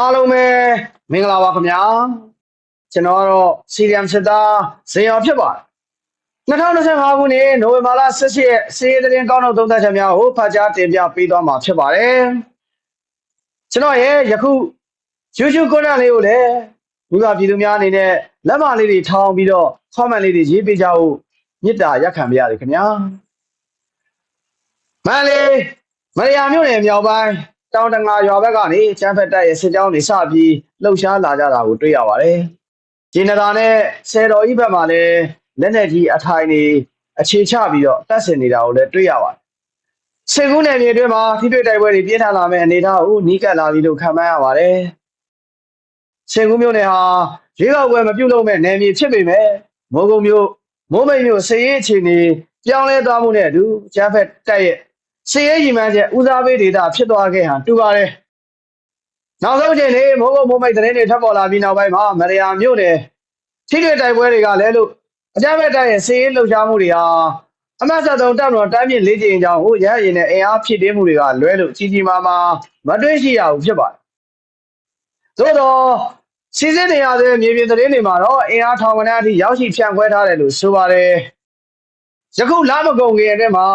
အားလုံးပဲမင်္ဂလာပါခင်ဗျာကျွန်တော်ကတော့စီရီယမ်စစ်သားဇေယော်ဖြစ်ပါတယ်2025ခုနှစ်နိုဝင်ဘာလ17ရက်စီးရီးသတင်းကောင်းတော့သုံးသပ်ချက်များကိုဖတ်ကြားတင်ပြပေးသွားမှာဖြစ်ပါတယ်ကျွန်တော်ရဲ့ယခု YouTube ကွန်ရက်လေးကိုလည်းဘုရားပြည်သူများအနေနဲ့လက်မလေးတွေထောင်းပြီးတော့ comment လေးတွေရေးပေးကြဖို့မေတ္တာရက်ခံပါရစေခင်ဗျာမန္တလေးမရယာမြို့နယ်မြောက်ပိုင်း တောင်တငါရွာဘက်ကနေချမ်းဖက်တက်ရဲ့စစ်ကြောင်းတွေစပြီးလှုပ်ရှားလာကြတာကိုတွေ့ရပါတယ်။ဂျင်နတာနဲ့ဆယ်တော်ဤဘက်မှာလည်းလက်နက်ကြီးအထိုင်တွေအခြေချပြီးတော့တပ်ဆင်နေတာကိုလည်းတွေ့ရပါတယ်။စစ်ကူးနယ်မြေအတွင်းမှာထိတွေ့တိုက်ပွဲတွေပြင်းထန်လာမယ့်အနေအထားကိုနီးကပ်လာပြီလို့ခန့်မှန်းရပါတယ်။စစ်ကူးမြို့နယ်ဟာရွေးကောက်ပွဲမပြုတ်လို့မဲ့နယ်မြေဖြစ်ပေမဲ့မိုးကုံမြို့မိုးမိတ်မြို့စည်ရေးအခြေအနေပြောင်းလဲသွားမှုနဲ့အတူချမ်းဖက်တက်ရဲ့ စီရေးရီမှန်းချက်ဦးစားပေးဒေတာဖြစ်သွားခဲ့ဟန်တူပါတယ်။နောက်ဆုံးချိန်လေးမိုးကုတ်မိုးမိတ်သတင်းတွေထပ်ပေါ်လာပြီးနောက်ပိုင်းမှာမရယာမြို့နယ်ထိတွေ့တိုက်ပွဲတွေကလည်းလို့အကြမ်းဖက်တပ်ရဲ့စီရေးလှုပ်ရှားမှုတွေဟာအမတ်ဆက်သုံးတပ်မတော်တိုင်းပြည်လေးချိန်ကြောင်းဟိုရဟရင်နဲ့အင်အားဖြစ်တင်းမှုတွေကလွဲလို့ကြီးကြီးမားမားမတွေ့ရှိရဘူးဖြစ်ပါတယ်။သို့တော့စီစစ်နေရတဲ့မြေပြင်သတင်းတွေမှာတော့အင်အားထောင်ကနန်းအထိရောက်ရှိဖြန့်ခွဲထားတယ်လို့ဆိုပါတယ်။ ယခုလမကုံငယ်တဲ့မှာ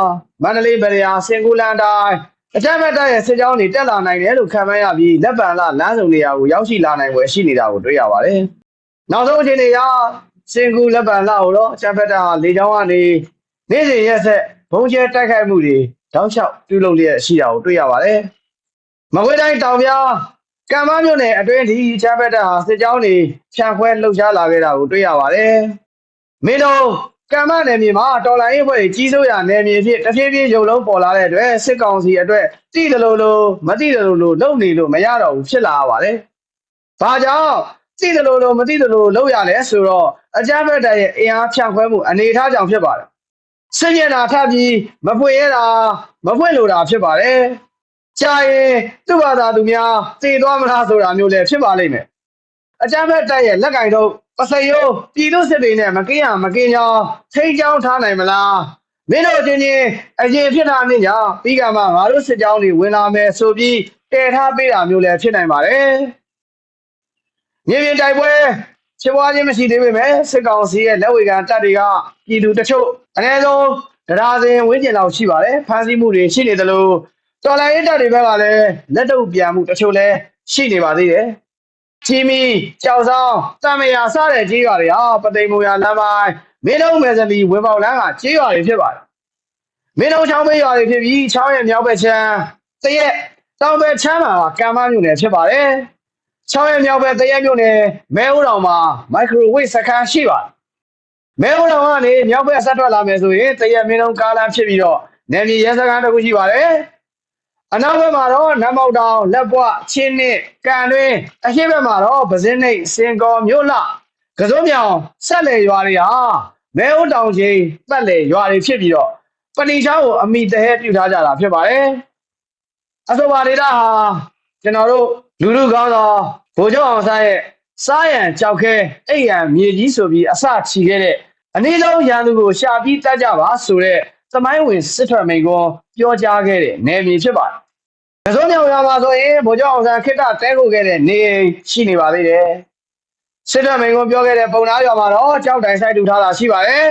မန္တလေးဗရယာစင်ကူလန်တိုင်းအကြမ်းဖက်တပ်ရဲ့စစ်ကြောင်းတွေတက်လာနိုင်တယ်လို့ခံမှန်းရပြီးလက်ပံလလမ်းစုံနေရာကိုရောက်ရှိလာနိုင်ွယ်ရှိနေတာကိုတွေ့ရပါတယ်။နောက်ဆုံးအချိန်တွေကစင်ကူလက်ပံလကိုတော့အကြမ်းဖက်တပ်ဟာလေကြောင်းကနေနေ့စဉ်ရက်ဆက်ဘုံကျဲတိုက်ခိုက်မှုတွေတောက်လျှောက်ပြုလုပ်လျက်ရှိတာကိုတွေ့ရပါတယ်။မကွေးတိုင်းတောင်ပြားကံမမြို့နယ်အတွင်းဒီအကြမ်းဖက်တပ်ဟာစစ်ကြောင်းတွေဖြန့်ခွဲလှုပ်ရှားလာခဲ့တာကိုတွေ့ရပါတယ်။မင်းတို့ ကမ္မနယ်မြေမှာတော်လိုင်းရေးဖွဲ့ကြီးစိုးရနယ်မြေဖြစ်တဖြည်းဖြည်းရုပ်လုံးပေါ်လာတဲ့အတွက်စစ်ကောင်စီအတွက်တိတယ်လို့လို့မတိတယ်လို့လို့လုပ်နေလို့မရတော့ဘူးဖြစ်လာပါတယ်။ဘာကြောင့်တိတယ်လို့လို့မတိတယ်လို့လုပ်ရလဲဆိုတော့အကြမ်းဖက်တပ်ရဲ့အင်အားဖြန့်ခွဲမှုအနေအထားကြောင့်ဖြစ်ပါတယ်။စစ်မျက်နှာထပ်ပြီးမပွင့်ရတာမပွင့်လို့တာဖြစ်ပါတယ်။ကြာရင်သူ့ဘာသာသူများတည်သွားမလားဆိုတာမျိုးလည်းဖြစ်ပါလိမ့်မယ်။အကြမ်းဖက်တပ်ရဲ့လက်ကင်တော့ ပစယောပြည်သူစစ်တွေနဲ့မကင်းရမကင်းကြောင်းထိန်းချောင်းထားနိုင်မလားမင်းတို့ချင်းချင်းအရင်ဖြစ်တာနဲ့ကြောင့်ပြီးကမှငါတို့စစ်ကြောင်းတွေဝင်လာမယ်ဆိုပြီးတည်ထားပေးတာမျိုးလည်းဖြစ်နိုင်ပါတယ်မြေပြင်တိုက်ပွဲချစ်ပွားခြင်းမရှိသေးပေမဲ့စစ်ကောင်စီရဲ့လက်ဝေခံတပ်တွေကပြည်သူတချို့အနည်းဆုံးတရားစဉ်ဝင်းကျင်လောက်ရှိပါတယ်ဖမ်းဆီးမှုတွေရှိနေတယ်လို့တော်လိုင်းရေးတပ်တွေဘက်ကလည်းလက်တုပ်ပြန်မှုတချို့လည်းရှိနေပါသေးတယ် ချီမီကြောက်ဆောင်တမယာစတဲ့ကြေးရွာတွေဟာပသိမ်မူရလမ်းပိုင်းမင်းတို့မယ်စလီဝေပေါလန်းကကြေးရွာတွေဖြစ်ပါတယ်မင်းတို့ချောင်းမေးရွာတွေဖြစ်ပြီးချောင်းရဲ့မြောက်ဘက်ချမ်းတရက်တောင်ဘက်ချမ်းမှာကံမမြို့နယ်ဖြစ်ပါတယ်ချောင်းရဲ့မြောက်ဘက်တရက်မြို့နယ်မဲဦးတောင်မှာမိုက်ခရိုဝေ့စခန်းရှိပါတယ်မဲဦးတောင်ကနေမြောက်ဘက်ဆက်ထွက်လာမယ်ဆိုရင်တရက်မင်းတို့ကားလမ်းဖြစ်ပြီးတော့နယ်မြေရဲစခန်းတစ်ခုရှိပါတယ် အနောက်ဘက်မှာတော့နတ်မောက်တောင်လက်ပွချင်းနစ်ကန်တွင်အရှေ့ဘက်မှာတော့ပဇင်းနှိတ်စင်ကောမြို့လှကစုံမြောင်ဆက်လေရွာတွေဟာမဲဦးတောင်ချင်းပတ်လေရွာတွေဖြစ်ပြီးတော့ပဏိချောင်းကိုအမိတဟဲပြုထားကြတာဖြစ်ပါတယ်အဆိုပါဒေတာဟာကျွန်တော်တို့လူလူကောင်းသောဗိုလ်ချုပ်အောင်ဆန်းရဲ့စားရန်ကြောက်ခဲအိတ်ရန်မြေကြီးဆိုပြီးအစချီခဲ့တဲ့အနည်းဆုံးရန်သူကိုရှာပြီးတတ်ကြပါဆိုတဲ့သမိုင်းဝင်စစ်ထွက်မိန်ကိုပြောကြားခဲ့တဲ့နယ်မြေဖြစ်ပါတယ်။ ကစုံမြောင်ရွာမှာဆိုရင်ဗိုလ်ချုပ်အောင်ဆန်းခေတ္တတဲခိုခဲ့တဲ့နေအိမ်ရှိနေပါသေးတယ်။စစ်ထွက်မိန်ကိုပြောခဲ့တဲ့ပုံနာရွာမှာတော့ကြောက်တိုင်ဆိုင်တူထားတာရှိပါတယ်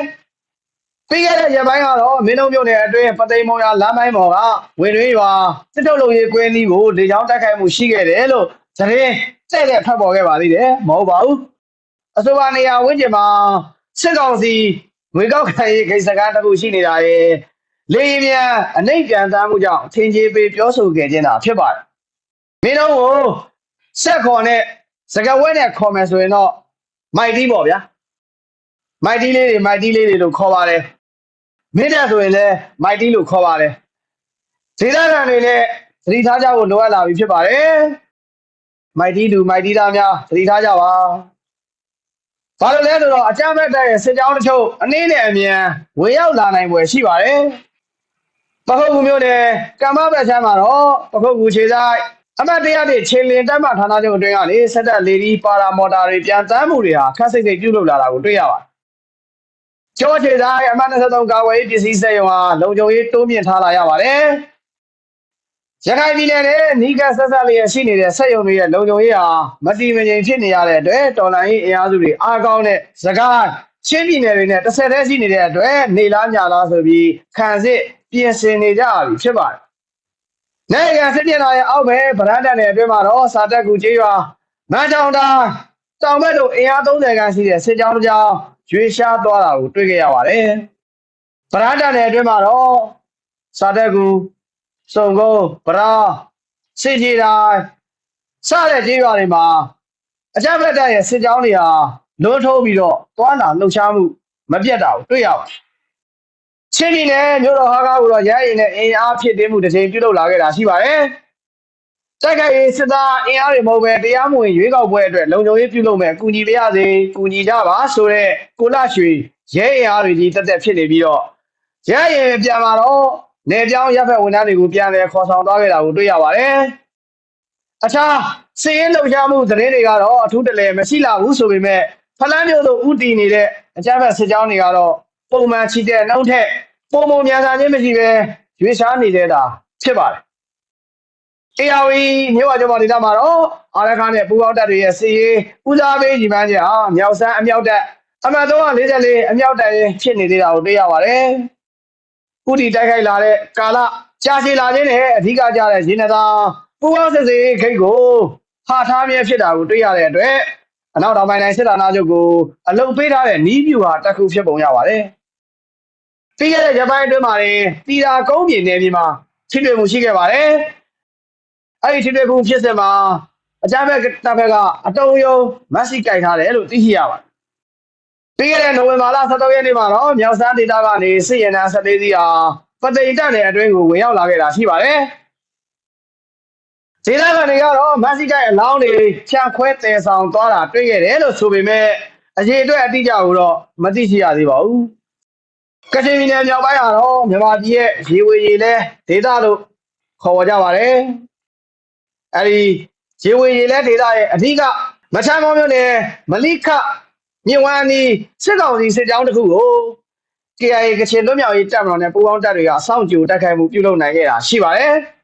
။ပြီးခဲ့တဲ့ရက်ပိုင်းကတော့မင်းလုံးမြို့နယ်အတွင်းပသိမ်မောင်ရွာလမ်းပိုင်းပေါ်ကဝင်တွင်းရွာစစ်ထုတ်လုံရေးကွင်းကြီးကိုလေကြောင်းတိုက်ခိုက်မှုရှိခဲ့တယ်လို့သတင်းတဲ့တဲ့ဖတ်ပေါ်ခဲ့ပါသေးတယ်။မဟုတ်ပါဘူး။အဆိုပါနေရာဝင်းကျင်မှာစစ်ကောင်စီငွေကောက်ခံရေးဂိတ်စကားတစ်ခုရှိနေတာရယ် လေရင်မြန်အနှိပ်ပြန်သားမှုကြောင့်ထင်ကြီးပေးပြောဆိုခဲ့ခြင်းသာဖြစ်ပါတယ်မင်းတို့ကိုဆက်ခေါ်နဲ့စကဝဲနဲ့ခေါ်မယ်ဆိုရင်တော့မိုက်တီးပေါ့ဗျာမိုက်တီးလေးတွေမိုက်တီးလေးတွေလို့ခေါ်ပါတယ်မင်းတက်ဆိုရင်လည်းမိုက်တီးလို့ခေါ်ပါတယ်ဒေသခံတွေလည်းသတိထားကြဖို့လိုအပ်လာပြီဖြစ်ပါတယ်မိုက်တီးသူမိုက်တီးသားများသတိထားကြပါဘာလို့လဲဆိုတော့အကြမ်းဖက်တဲ့စစ်ကြောင်းတချို့အနည်းနဲ့အမြန်ဝင်ရောက်လာနိုင်ွယ်ရှိပါတယ်။ ပခုတ်ကူမျိုးနဲ့ကမ္မဘက်ချမ်းမှာတော့ပခုတ်ကူခြေဆိုင်အမတ်တရားတွေချင်းလင်းတက်မှဌာနချုပ်အတွင်းကနေဆက်တက်လေဒီပါရာမော်တာတွေပြန်တမ်းမှုတွေဟာခက်စိတ်စိတ်ပြုလုပ်လာတာကိုတွေ့ရပါတယ်။ကျောခြေဆိုင်အမတ်23ကာဝေးပစ္စည်းစက်ရုံဟာလုံခြုံရေးတိုးမြင့်ထားလာရပါတယ်ရခိုင်ပြည်နယ်နဲ့နီးကပ်ဆက်ဆက်လျက်ရှိနေတဲ့ဆက်ယုံတွေရဲ့လုံခြုံရေးဟာမတည်မငြိမ်ဖြစ်နေရတဲ့အတွက်တော်လိုင်းရေးအင်အားစုတွေအားကောင်းတဲ့စကားချင်းပြည်နယ်တွေနဲ့တစ်ဆက်တည်းရှိနေတဲ့အတွက်နေလားညလားဆိုပြီးခံစစ် ပြင်ဆင်နေကြပြီဖြစ်ပါတယ်။နိုင်ငံစစ်ပြည်တော်ရဲ့အောက်ပဲဗရန်တန်နယ်အတွင်းမှာတော့စာတက်ကူကြီးရွာမန်းတောင်တာတောင်ဘက်တို့အင်အား30ခန်းရှိတဲ့စစ်ကြောင်းတစ်ကြောင်းရွေရှားသွားတာကိုတွေ့ခဲ့ရပါတယ်။ဗရန်တန်နယ်အတွင်းမှာတော့စာတက်ကူစုံကုန်းဗရာစီကြီးတိုင်းစတဲ့ကြေးရွာတွေမှာအကြမ်းဖက်တပ်ရဲ့စစ်ကြောင်းတွေဟာလွန်ထိုးပြီးတော့တွားလာလှုပ်ရှားမှုမပြတ်တာကိုတွေ့ရပါတယ်။ ချင်းပြည်နယ်မြို့တော်ဟာကားကိုတော့ရဲရင်နဲ့အင်အားဖြစ်တင်းမှုတစ်ချိန်ပြုလုပ်လာခဲ့တာရှိပါတယ်။တိုက်ခိုက်ရေးစစ်သားအင်အားတွေမဟုတ်ပဲတရားမဝင်ရွေးကောက်ပွဲအတွက်လုံခြုံရေးပြုလုပ်မဲ့အကူအညီပေးရစေ၊ကူညီကြပါဆိုတဲ့ကိုလရွှေရဲအင်အားတွေကြီးတက်တက်ဖြစ်နေပြီးတော့ရဲရင်ပြန်လာတော့နေပြောင်းရပ်ဖက်ဝန်ထမ်းတွေကိုပြန်လည်ခေါ်ဆောင်သွားခဲ့တာကိုတွေ့ရပါတယ်။အခြားစည်ရင်လှုပ်ရှားမှုသတင်းတွေကတော့အထူးတလဲမရှိလာဘူးဆိုပေမဲ့ဖလန်းမျိုးတို့ဥတီနေတဲ့အကြမ်းဖက်စစ်ကြောင်းတွေကတော့ ပုံမှန်ချီတဲ့နှုတ်ထက်ပုံပုံမြန်ဆန်ခြင်းမရှိပဲရွေးရှားနေတဲ့တာဖြစ်ပါတယ်။ ARV မြို့ဝကျော်ပေါ်ဒေသမှာတော့အာရခါနဲ့ပူပေါင်းတပ်တွေရဲ့စီရေးဦးစားပေးညီမန်းချက်ဟာမြောက်ဆန်းအမြောက်တပ်အမှတ်344အမြောက်တပ်ရင်ဖြစ်နေသေးတာကိုတွေ့ရပါတယ်။ဥတီတိုက်ခိုက်လာတဲ့ကာလကြာရှည်လာခြင်းနဲ့အဓိကကြတဲ့ရင်းနှသာပူပေါင်းစစ်စေးခိတ်ကိုဟာထားမြဲဖြစ်တာကိုတွေ့ရတဲ့အတွက်အနောက်တောင်ပိုင်းတိုင်းစစ်ဌာနချုပ်ကိုအလုံပေးထားတဲ့နီးပြူဟာတစ်ခုဖြစ်ပုံရပါတယ်။ ပြီးခဲ့တဲ့ဂျပန်အတွင်းမှာတီတာကုန်းပြည်နယ်ပြည်မှာထိတွေ့မှုရှိခဲ့ပါတယ်။အဲ့ဒီထိတွေ့မှုဖြစ်စဉ်မှာအကြမ်းဖက်တပ်ဖက်ကအတုံးယုံမက်ဆီကြိုက်ထားတယ်လို့သိရှိရပါတယ်။ပြီးခဲ့တဲ့နိုဝင်ဘာလ17ရက်နေ့မှာတော့မြောက်စမ်းဒေသကနေစစ်ရင်တန်း14စီးဟာပသိမ်တက်နယ်အတွင်းကိုဝင်ရောက်လာခဲ့တာရှိပါတယ်။ဒေသခံတွေကတော့မက်ဆီတိုက်အလောင်းတွေချန်ခွဲတည်ဆောင်သွားတာတွေ့ခဲ့တယ်လို့ဆိုပေမဲ့အရေးအတွက်အတိအကျကိုတော့မသိရှိရသေးပါဘူး။ ကချင်ပြည်နယ်မြောက်ပိုင်းကတော့မြန်မာပြည်ရဲ့ရေဝေရေလဲဒေသလို့ခေါ်ဝေါ်ကြပါတယ်။အဲဒီရေဝေရေလဲဒေသရဲ့အဓိကမချမ်းမောမျိုးနဲ့မလိခမြဝန်းနီစစ်ကောင်စီစစ်ကြောင်းတစ်ခုကို KIA ကချင်လွတ်မြောက်ရေးတပ်မတော်နဲ့ပူးပေါင်းတပ်တွေကစောင့်ကြိုတိုက်ခိုက်မှုပြုလုပ်နိုင်ခဲ့တာရှိပါတယ်။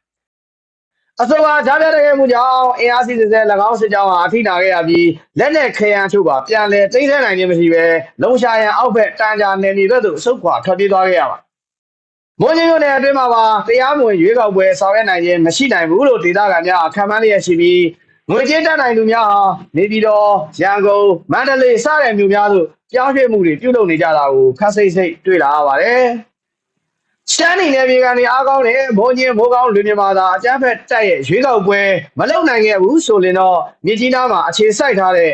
အဆိုပါကြားပြတဲ့မှုကြောင့်အင်အားစီစစ်တဲ့၎င်းစစ်ကြောင်းဟာအထိနာခဲ့ရပြီးလက်နဲ့ခရမ်းချုပ်ပါပြန်လဲသိမ်းဆည်းနိုင်ခြင်းမရှိဘဲလုံရှာရန်အောက်ဘက်တန်ကြာနယ်မြေဘက်သို့ဆုတ်ခွာထွက်ပြေးသွားခဲ့ရပါမွန်ကြီးမြို့နယ်အတွင်းမှာပါတရားမဝင်ရွေးကောက်ပွဲဆောင်ရွက်နိုင်ခြင်းမရှိနိုင်ဘူးလို့ဒေသခံများခံမှန်းလျက်ရှိပြီးငွေကြေးတတ်နိုင်သူများဟာနေပြည်တော်ရန်ကုန်မန္တလေးစတဲ့မြို့များသို့ပြောင်းရွှေ့မှုတွေပြုလုပ်နေကြတာကိုခက်စိတ်စိတ်တွေ့လာရပါတယ်။ ရှမ်းပြည်နယ်ပြည်ကနေအားကောင်းတဲ့ဘုံချင်းဘိုးကောင်းလူမြန်မာသာအကြမ်းဖက်တိုက်ရဲ့ရွေးကောက်ပွဲမလုပ်နိုင်ခဲ့ဘူးဆိုရင်တော့မြေကြီးနားမှာအခြေစိုက်ထားတဲ့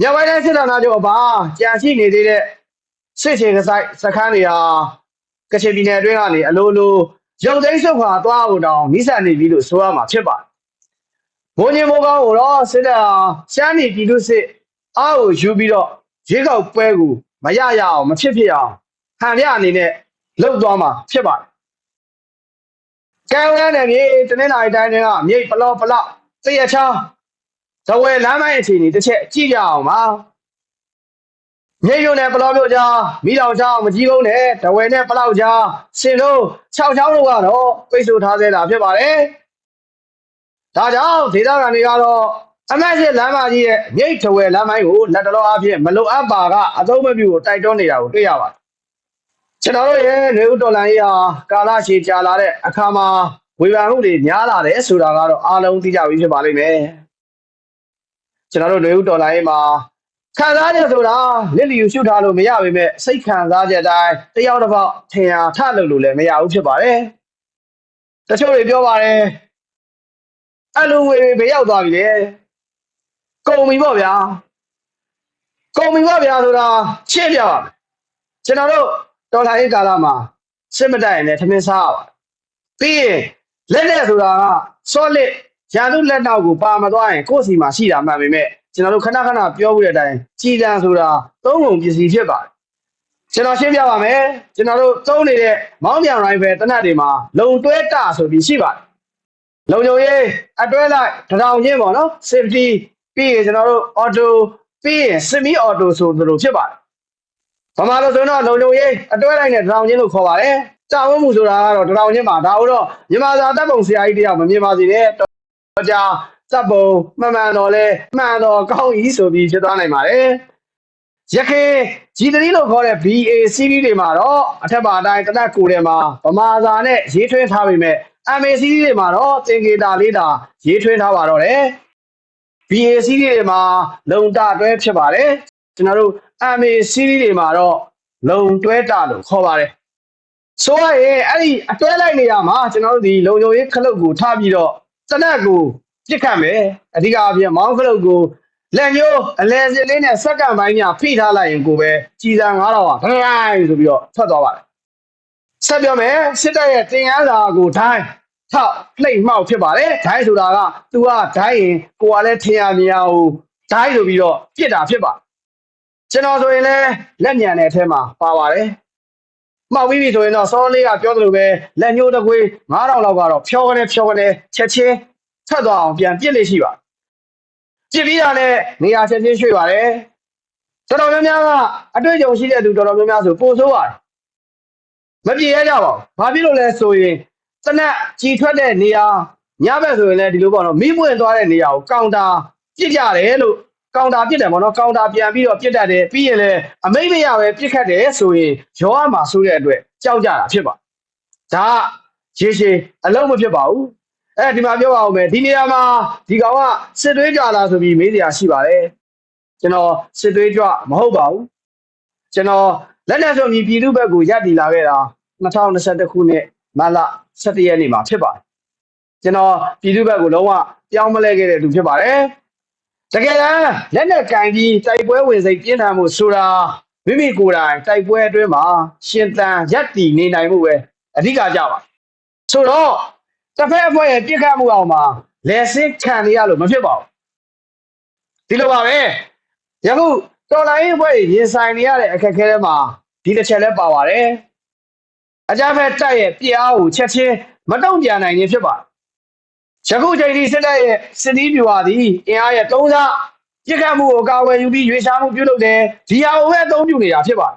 ညပိုင်းတိုင်းစစ်ဌာနချုပ်အပါကြာရှိနေသေးတဲ့စစ်ချေကဆိုင်စခန်းတွေဟာကချင်ပြည်နယ်အတွင်းကနေအလိုလိုရုပ်သိမ်းဆုတ်ခွာသွားအောင်တောင်မိဆန်နေပြီလို့ဆိုရမှာဖြစ်ပါတယ်။ဘုံချင်းဘိုးကောင်းကိုတော့စစ်တပ်ဟာရှမ်းပြည်ပြည်သူစစ်အားကိုယူပြီးတော့ရွေးကောက်ပွဲကိုမရရအောင်မဖြစ်ဖြစ်အောင်ဟန်ရအနေနဲ့ လောက်သွားမှာဖြစ်ပါတယ်။ကံရမ်းတဲ့မြေတနင်္လာရီတိုင်းတွေကမြိတ်ပလောပလောက်တရချောင်းဇဝယ်လမ်းမိုင်းအခြေအနေတစ်ချက်ကြည့်ကြအောင်ပါ။မြိတ်ရုံနဲ့ပလောမြို့ကြားမိတော်ချောင်းမကြီးကုန်းနဲ့တဝယ်နဲ့ပလောက်ကြားစင်လုံး6ချောင်းတို့ကတော့ပိတ်ဆို့ထားသေးတာဖြစ်ပါတယ်။ဒါကြောင့်ဒေသခံတွေကတော့အမတ်ရှိလမ်းမကြီးရဲ့မြိတ်ထဝယ်လမ်းမိုင်းကိုလက်တလောအဖြစ်မလုံအပ်ပါကအသုံးမပြုကိုတိုက်တွန်းနေတာကိုတွေ့ရပါတယ် ကျွန်တော်တို့ရဲ့နေဦးတော်လိုင်းရေးဟာကာလရှည်ကြာလာတဲ့အခါမှာဝေဖန်မှုတွေများလာတယ်ဆိုတာကတော့အားလုံးသိကြပြီဖြစ်ပါလိမ့်မယ်ကျွန်တော်တို့နေဦးတော်လိုင်းရေးမှာခံစားချက်ဆိုတာလက်လျူရှုထားလို့မရပါပဲစိတ်ခံစားချက်တိုင်းတယောက်တစ်ပေါက်ထင်ဟာထလို့လို့လည်းမရဘူးဖြစ်ပါတယ်တချို့တွေပြောပါတယ်အလူငွေတွေဘယ်ရောက်သွားပြီလဲကုန်ပြီပေါ့ဗျာကုန်ပြီပေါ့ဗျာဆိုတာရှင်းပြပါမယ်ကျွန်တော်တို့ တော်လှန်ရေးကာလမှာစစ်မတိုက်ရင်လည်းထမင်းစားရပါပြီးရင်လက်နဲ့ဆိုတာက solid ရန်သူလက်နောက်ကိုပါမသွားရင်ကိုယ့်စီမှာရှိတာမှန်ပေမဲ့ကျွန်တော်တို့ခဏခဏပြောမှုတဲ့အတိုင်းကြည်တံဆိုတာသုံးကုန်ပစ္စည်းဖြစ်ပါတယ်ကျွန်တော်ရှင်းပြပါမယ်ကျွန်တော်တို့သုံးနေတဲ့မောင်းပြန်ရိုင်းဖယ်တနတ်တွေမှာလုံတွဲတဆိုပြီးရှိပါတယ်လုံခြုံရေးအတွဲလိုက်တထောင်ချင်းပေါ့နော် safety ပြီးရင်ကျွန်တော်တို့ auto ပြီးရင် semi auto ဆိုသလိုဖြစ်ပါတယ် ဗမာလိုဆိုတော့လုံလုံရေးအတွဲလိုက်နဲ့ထောင်ချင်းလို့ခေါ်ပါတယ်တာဝန်မှုဆိုတာကတော့တတော်ချင်းပါဒါတော့မြန်မာစာတပ်ပုံဆရာကြီးတယောက်မမြင်ပါစေနဲ့တော့ကြာတပ်ပုံမှန်မှန်တော့လဲမှန်တော့ကောင်းပြီဆိုပြီးဖြစ်သွားနိုင်ပါတယ်ရခေဂျီတရီလို့ခေါ်တဲ့ BA series တွေမှာတော့အထက်ပါအတိုင်းတနက်ကိုထဲမှာဗမာစာနဲ့ရေးထွင်းထားပေမဲ့ MA series တွေမှာတော့သင်္ကေတလေးတာရေးထွင်းထားပါတော့တယ် BA series တွေမှာလုံတာတွဲဖြစ်ပါတယ် ကျွန်တော်တို့ MA series တွေမှာတော့လုံတွဲတာလို့ခေါ်ပါတယ်ဆိုရရင်အဲ့ဒီအတွဲလိုက်နေရမှာကျွန်တော်တို့ဒီလုံုံရေးခလုတ်ကိုထားပြီးတော့တနက်ကိုပြစ်ခတ်မယ်အဓိကအပြင်မောင်းခလုတ်ကိုလက်ညှိုးအလဲစစ်လေးနဲ့စက္ကန့်ပိုင်းညာဖိထားလိုက်ရင်ကိုပဲကြီးစံ9000ဟာဒရိုင်းဆိုပြီးတော့ထွက်သွားပါတယ်ဆက်ပြောမယ်စစ်တပ်ရဲ့တင်ရန်စာကိုဒိုင်းထောက်လှိမ့်မှောက်ဖြစ်ပါတယ်ဒိုင်းဆိုတာက तू ကဒိုင်းရင်ကိုကလည်းထင်ရမြင်အောင်ဒိုင်းဆိုပြီးတော့ပြစ်တာဖြစ်ပါတယ် ကျွန်တော်ဆိုရင်လည်းလက်ညံတဲ့အထက်မှာပါပါတယ်မှောက်ပြီးပြီဆိုရင်တော့စောလေးကပြောသလိုပဲလက်ညှိုးတစ်ခွေး9000လောက်ကတော့ဖြောကနေဖြောကနေချက်ချင်းထွက်သွားအောင်ပြန်ပြစ်လို့ရှိပါပြစ်ပြီးတာနဲ့နေရာချက်ချင်းရွှေ့ပါတယ်တော်တော်များများကအတွေ့အကြုံရှိတဲ့သူတော်တော်များများဆိုပို့ဆိုးပါတယ်မပြေရကြပါဘူးဘာဖြစ်လို့လဲဆိုရင်တနက်ကြီးထွက်တဲ့နေရာညဘက်ဆိုရင်လည်းဒီလိုပေါ့နော်မိပွင့်သွားတဲ့နေရာကိုကောင်တာပြစ်ကြတယ်လို့ ကောင်တာပြစ်တယ်ပေါ့နော်ကောင်တာပြန်ပြီးတော့ပြစ်တတ်တယ်ပြီးရင်လည်းအမိတ်မရပဲပြစ်ခတ်တယ်ဆိုရင်ရောရမှာဆိုတဲ့အတွက်ကြောက်ကြတာဖြစ်ပါဒါကရေရှည်အလုံးမဖြစ်ပါဘူးအဲဒီမှာပြောပါဦးမယ်ဒီနေရာမှာဒီကောင်ကစစ်သွေးကြလားဆိုပြီးမေးစရာရှိပါတယ်ကျွန်တော်စစ်သွေးကြမဟုတ်ပါဘူးကျွန်တော်လက်လက်ဆိုမြည်ပြည်သူဘက်ကိုရပ်တည်လာခဲ့တာ2021ခုနှစ်မတ်လ17ရက်နေ့မှာဖြစ်ပါတယ်ကျွန်တော်ပြည်သူဘက်ကိုလုံးဝပြောင်းမလဲခဲ့တဲ့သူဖြစ်ပါတယ် တကယ်တမ်းလက်နဲ့ကင်ပြီးတိုက်ပွဲဝင်စိတ်ပြင်းထန်မှုဆိုတာမိမိကိုယ်တိုင်တိုက်ပွဲအတွင်းမှာရှင်သန်ရပ်တည်နေနိုင်မှုပဲအဓိကကြပါဆိုတော့တစ်ဖက်အဖွဲ့ရဲ့ပြစ်ခတ်မှုအောင်မှာလက်စင်းခံနေရလို့မဖြစ်ပါဘူးဒီလိုပါပဲယခုတော်လိုင်းအဖွဲ့ရင်ဆိုင်နေရတဲ့အခက်အခဲတွေမှာဒီတစ်ချက်လဲပါပါတယ်အကြမ်းဖက်တိုက်ရဲ့ပြစ်အားကိုချက်ချင်းမတုံ့ပြန်နိုင်ခြင်းဖြစ်ပါတယ် ယခုချိန်ထိစစ်တပ်ရဲ့စစ်တီးပြူဟာသည်အင်အားရဲ့သုံးစားပြစ်ခတ်မှုကိုကာဝယ်ယူပြီးရွေးရှားမှုပြုလုပ်တယ်ဒီဟာကိုပဲအသုံးပြုနေတာဖြစ်ပါတယ်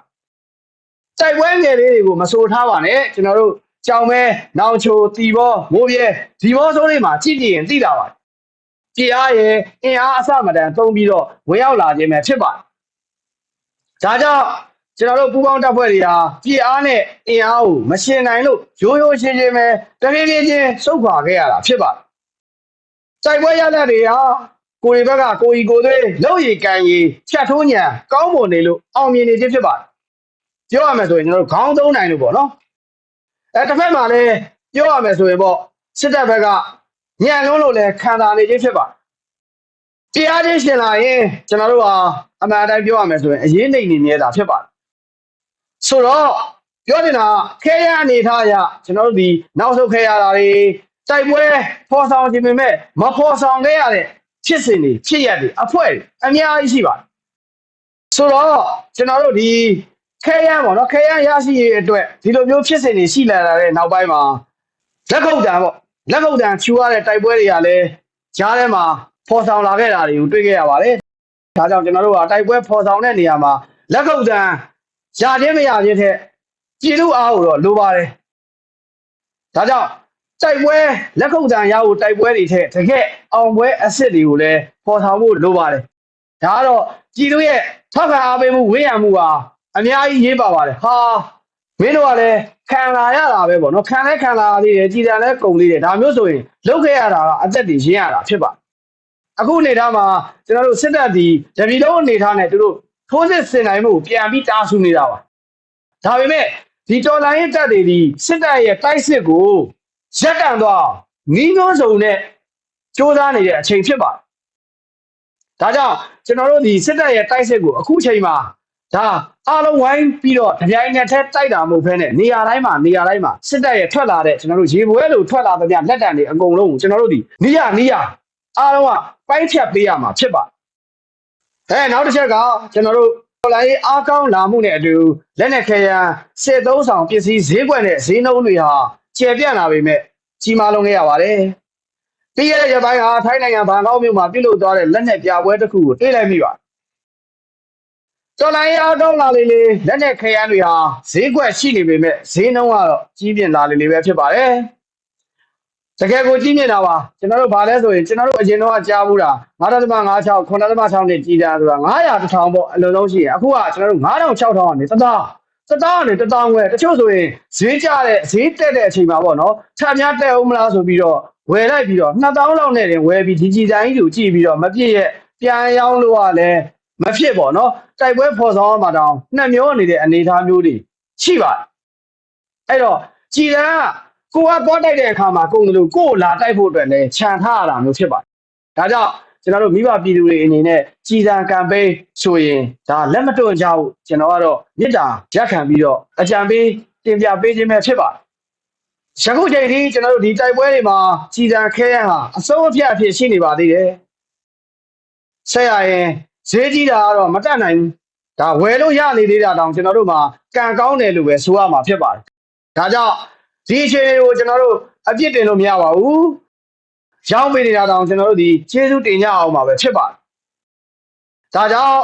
တိုက်ပွဲငယ်လေးတွေကိုမဆိုထားပါနဲ့ကျွန်တော်တို့ကြောင်မဲနောင်ချိုတီဘောမိုးပြဲဒီဘောဆိုးလေးမှာကြည့်ကြည့်ရင်သိတာပါပြအားရဲ့အင်အားအစမတန်သုံးပြီးတော့ဝင်ရောက်လာခြင်းပဲဖြစ်ပါတယ်ဒါကြောင့်ကျွန်တော်တို့ပူးပေါင်းတပ်ဖွဲ့တွေဟာပြအားနဲ့အင်အားကိုမရှင်နိုင်လို့ရိုးရိုးရှင်းရှင်းပဲတဖြည်းဖြည်းချင်းစုပ်ခွာခဲ့ရတာဖြစ်ပါတယ် တိုက်ပွဲရတဲ့တွေဟာကိုရီဘက်ကကိုရီကိုသွေးလောက်ရီကန်ရီဖြတ်ထိုးညံကောင်းမွန်နေလို့အောင်မြင်နေခြင်းဖြစ်ပါတယ်ပြောရမယ်ဆိုရင်ကျွန်တော်တို့ခေါင်းသုံးနိုင်လို့ပေါ့နော်အဲတစ်ဖက်မှာလည်းပြောရမယ်ဆိုရင်ပေါ့စစ်တပ်ဘက်ကညံလုံးလို့လည်းခံစားနေခြင်းဖြစ်ပါတရားချင်းရှင်လာရင်ကျွန်တော်တို့ဟာအမှန်တိုင်းပြောရမယ်ဆိုရင်အရေးနှိမ်နေနေတာဖြစ်ပါတယ်ဆိုတော့ပြောနေတာခဲရအနေထားအရကျွန်တော်တို့ဒီနောက်ဆုတ်ခဲရတာတွေ တိုက်ပွဲဖော်ဆောင်ခြင်းပေမဲ့မဖော်ဆောင်ခဲ့ရတဲ့ဖြစ်စဉ်တွေဖြစ်ရက်တွေအဖွဲ့တွေအများကြီးရှိပါတယ်ဆိုတော့ကျွန်တော်တို့ဒီခဲရန်ပေါ့နော်ခဲရန်ရရှိရေးအတွက်ဒီလိုမျိုးဖြစ်စဉ်တွေရှိလာတဲ့နောက်ပိုင်းမှာလက်ခုပ်တံပေါ့လက်ခုပ်တံချူရတဲ့တိုက်ပွဲတွေကလည်းကြားထဲမှာဖော်ဆောင်လာခဲ့တာတွေကိုတွေ့ခဲ့ရပါတယ်ဒါကြောင့်ကျွန်တော်တို့ကတိုက်ပွဲဖော်ဆောင်တဲ့နေရာမှာလက်ခုပ်တံရခြင်းမရခြင်းထက်ပြည်သူအားကိုတော့လိုပါတယ်ဒါကြောင့် တိုက်ပွဲလက်ခုပ်တံရဖို့တိုက်ပွဲတွေထက်တကယ်အောင်ပွဲအစ်စ်တွေကိုလည်းဖော်ဆောင်ဖို့လိုပါတယ်ဒါကတော့ပြည်သူရဲ့ထောက်ခံအားပေးမှုဝေးရမှုဟာအများကြီးရေးပါပါတယ်ဟာမင်းတို့ကလည်းခံလာရတာပဲပေါ့နော်ခံလဲခံလာရသေးတယ်ကြည်တန်လဲကုန်သေးတယ်ဒါမျိုးဆိုရင်လုတ်ခဲ့ရတာကအသက်တွေရင်းရတာဖြစ်ပါအခုအနေထားမှာကျွန်တော်တို့စစ်တပ်ဒီတပီလုံးအနေထားနဲ့သူတို့ထိုးစစ်ဆင်နိုင်မှုပြန်ပြီးတားဆူနေတာပါဒါပေမဲ့ဒီတော်လိုင်းရဲ့တပ်တွေဒီစစ်တပ်ရဲ့တိုက်စစ်ကို ရက်တန်သွားနီးနှောစုံနဲ့စ조사နေတဲ့အချိန်ဖြစ်ပါဒါကြောင့်ကျွန်တော်တို့ဒီစစ်တပ်ရဲ့တိုက်စစ်ကိုအခုချိန်မှာဒါအားလုံးဝိုင်းပြီးတော့တပြိုင်နက်တည်းတိုက်တာမဟုတ်ဘဲနဲ့နေရာတိုင်းမှာနေရာတိုင်းမှာစစ်တပ်ရဲ့ထွက်လာတဲ့ကျွန်တော်တို့ရေပွဲလိုထွက်လာတဲ့ညလက်တံတွေအကုန်လုံးကိုကျွန်တော်တို့ဒီနေရနေရအားလုံးကပိုင်းဖြတ်ပေးရမှာဖြစ်ပါအဲနောက်တစ်ချက်ကကျွန်တော်တို့ပေါ်လာရေးအားကောင်းလာမှုနဲ့အတူလက်နက်ခဲယမ်းစစ်သုံးဆောင်ပစ္စည်းဈေးကွက်နဲ့ဈေးနှုန်းတွေဟာ ကျယ်ပြန့်လာပေမဲ့ကြီးမားလုံးခဲ့ရပါတယ်ပြီးခဲ့တဲ့ရက်ပိုင်းဟာထိုင်းနိုင်ငံဘန်ကောက်မြို့မှာပြုလုပ်သွားတဲ့လက်နက်ပြပွဲတစ်ခုကိုတွေ့လိုက်မိပါတော်လိုင်းအားကောင်းလာလေလေလက်နဲ့ခရမ်းတွေဟာဈေးကွက်ရှိနေပေမဲ့ဈေးနှုန်းကတော့ကြီးပြင်းလာလေလေပဲဖြစ်ပါတယ်တကယ်ကိုကြီးမြင့်တာပါကျွန်တော်တို့ဗာလဲဆိုရင်ကျွန်တော်တို့အရင်တော့ကြားဘူးတာ9.56 9.6နဲ့ကြီးတာဆိုတာ900တစ်ထောင်ပေါ့အလုံးလုံးရှိရင်အခုကကျွန်တော်တို့9000 6000ကနေတသား တသားကနေတသားဝယ်တချို့ဆိုရင်ဈေးကျတဲ့ဈေးတက်တဲ့အချိန်မှာပေါ့နော်ထပ်များတက်အောင်မလားဆိုပြီးတော့ဝယ်လိုက်ပြီးတော့2000လောက်နဲ့တင်ဝယ်ပြီးဒီကြီးတိုင်းကိုကြည့်ပြီးတော့မပြည့်ရဲ့ပြန်ရောင်းလို့ကလည်းမဖြစ်ပေါ့နော်တိုက်ပွဲဖော်ဆောင်ရမှာတောင်နှစ်မျိုးနေတဲ့အနေအထားမျိုးတွေရှိပါတယ်အဲ့တော့ကြည်တန်းကကိုကသွားတိုက်တဲ့အခါမှာကုန်တယ်လို့ကိုကိုလာတိုက်ဖို့အတွက်လည်းခြံထားရတာမျိုးဖြစ်ပါတယ်ဒါကြောင့် ကျွန်တော်တို့မိဘပြည်သူတွေအနေနဲ့ကြည်တန်းကမ်ပိန်းဆိုရင်ဒါလက်မတွန့်ကြဘူးကျွန်တော်ကတော့မြစ်တာရက်ခံပြီးတော့အကြံပေးတင်ပြပေးခြင်းပဲဖြစ်ပါတယ်ယခုချိန်ထိကျွန်တော်တို့ဒီတိုက်ပွဲတွေမှာကြည်တန်းခဲရန်ဟာအစိုးအဖြတ်အဖြစ်ရှိနေပါသေးတယ်ဆက်ရရင်ဈေးကြီးတာကတော့မတက်နိုင်ဘူးဒါဝယ်လို့ရနေသေးတာတောင်ကျွန်တော်တို့မှာကံကောင်းတယ်လို့ပဲဆိုရမှာဖြစ်ပါတယ်ဒါကြောင့်ဒီအခြေအနေကိုကျွန်တော်တို့အပြစ်တင်လို့မရပါဘူး ရောင်းပေးနေတာတောင်ကျွန်တော်တို့ဒီကျေးဇူးတင်ကြအောင်ပါပဲဖြစ်ပါတယ်။ဒါကြောင့်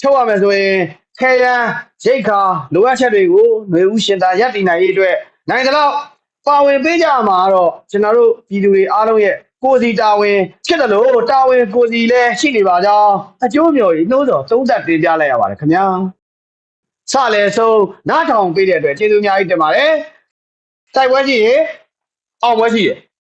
ချုပ်ရမယ်ဆိုရင်ခဲရန်ရိတ်ခါလိုအပ်ချက်တွေကိုຫນွေဦးရှင်သာရပ်တည်နိုင်ရေးအတွက်နိုင်တဲ့လောက်ပါဝင်ပေးကြမှာတော့ကျွန်တော်တို့ပြည်သူတွေအားလုံးရဲ့ကိုယ်စီတာဝန်ဖြစ်တယ်လို့တာဝန်ကိုယ်စီလည်းရှိနေပါကြောင်းအကျိုးမျိုးကြီးနှိုးစော်သုံးသပ်တင်ပြလိုက်ရပါတယ်ခင်ဗျာ။စလည်းဆုံးနားထောင်ပေးတဲ့အတွက်ကျေးဇူးအများကြီးတင်ပါတယ်။တိုက်ပွဲရှိရင်အောင်ပွဲရှိတယ်